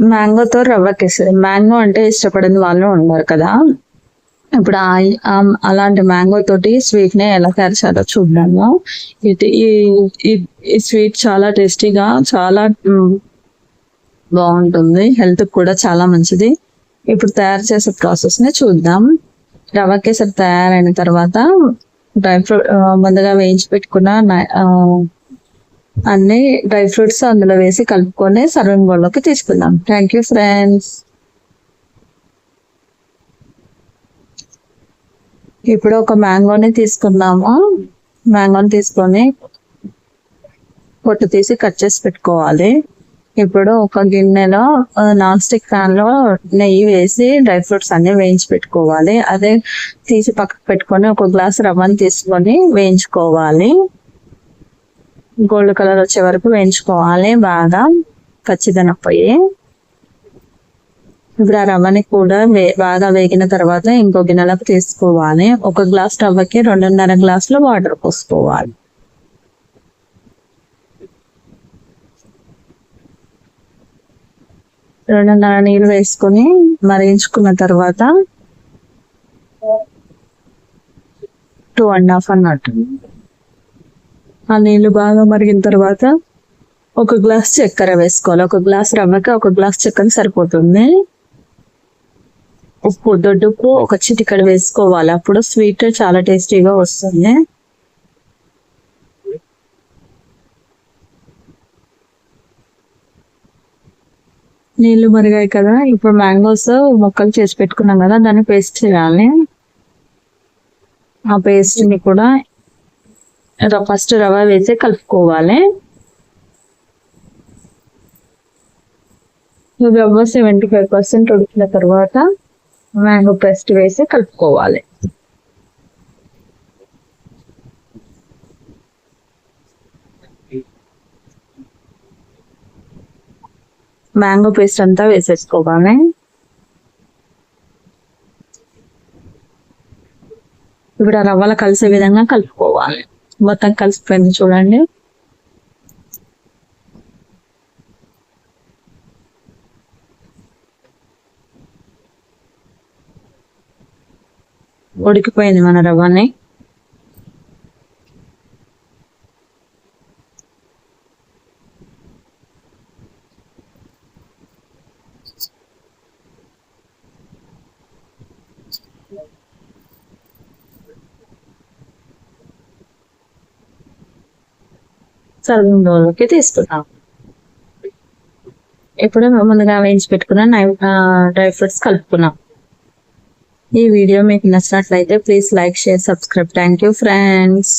మ్యాంగోతో రవ్వ కేసరి మ్యాంగో అంటే ఇష్టపడని వాళ్ళు ఉన్నారు కదా. ఇప్పుడు ఆ- అలాంటి మ్యాంగో తోటి స్వీట్ని ఎలా తయారు చేయాలో చూద్దాము. ఇది ఈ- ఈ- స్వీట్ చాలా టేస్టీగా చాలా బాగుంటుంది. హెల్త్ కూడా చాలా మంచిది. ఇప్పుడు తయారు చేసే ప్రాసెస్ని చూద్దాం. రవ్వ కేసరి తయారైన తర్వాత డ్రై ఫ్రూట్ ముందుగా వేయించి పెట్టుకున్న అన్ని డ్రై ఫ్రూట్స్ అందులో వేసి కలుపుకొని సర్వింగ్ బౌల్లోకి తీసుకుందాం. థ్యాంక్ యూ ఫ్రెండ్స్ ఇప్పుడు ఒక మ్యాంగోని తీసుకుందాము. మ్యాంగోని తీసుకొని పొట్టు తీసి కట్ చేసి పెట్టుకోవాలి. ఇప్పుడు ఒక గిన్నెలో నాన్ స్టిక్ ప్యాన్లో నెయ్యి వేసి డ్రై ఫ్రూట్స్ అన్ని వేయించి పెట్టుకోవాలి. అదే తీసి పక్కకు పెట్టుకొని ఒక గ్లాస్ రవ్వని తీసుకొని వేయించుకోవాలి. గోల్డ్ కలర్ వచ్చే వరకు వేయించుకోవాలి బాగా పచ్చిదనం పోయి ఇప్పుడు ఆ రవ్వని కూడా వే బాగా వేగిన తర్వాత ఇంకో గిన్నెలకు తీసుకోవాలి. ఒక గ్లాస్ రవ్వకి రెండున్నర గ్లాసులు వాటర్ పోసుకోవాలి. రెండున్నర నీళ్ళు వేసుకొని మరిగించుకున్న తర్వాత టూ అండ్ హాఫ్ అన్నట్టు. ఆ నీళ్ళు బాగా మరిగిన తర్వాత ఒక గ్లాస్ చక్కెర వేసుకోవాలి. ఒక గ్లాస్ రవ్వకి ఒక గ్లాస్ చక్కెర సరిపోతుంది. ఉప్పు దొడ్డుప్పు ఒక చిటికడ వేసుకోవాలి. అప్పుడు స్వీట్ చాలా టేస్టీగా వస్తుంది. నీళ్ళు మరిగాయి కదా. ఇప్పుడు మ్యాంగోస్ మొక్కలు చేసి పెట్టుకున్నాం కదా. దాన్ని పేస్ట్ చేయాలి. ఆ పేస్ట్ని కూడా ఫస్ట్ రవ్వ వేసి కలుపుకోవాలి. రవ్వ సెవెంటీ ఫైవ్ పర్సెంట్ ఉడికిన తర్వాత మ్యాంగో పేస్ట్ వేసి కలుపుకోవాలి. మ్యాంగో పేస్ట్ అంతా వేసేసుకోవాలి. ఇప్పుడు ఆ రవ్వలు కలిసే విధంగా కలుపుకోవాలి. మొత్తం కలిసిపోయింది చూడండి. ఉడికిపోయింది మన రవ్వని. సర్వింగ్ బౌల్లోకి తీసుకున్నాం ఇప్పుడు ముందుగా వేయించి పెట్టుకున్న నై డ్రై ఫ్రూట్స్ కలుపుకున్నాం. ఈ వీడియో మీకు నచ్చినట్లయితే please like share subscribe. Thank you friends.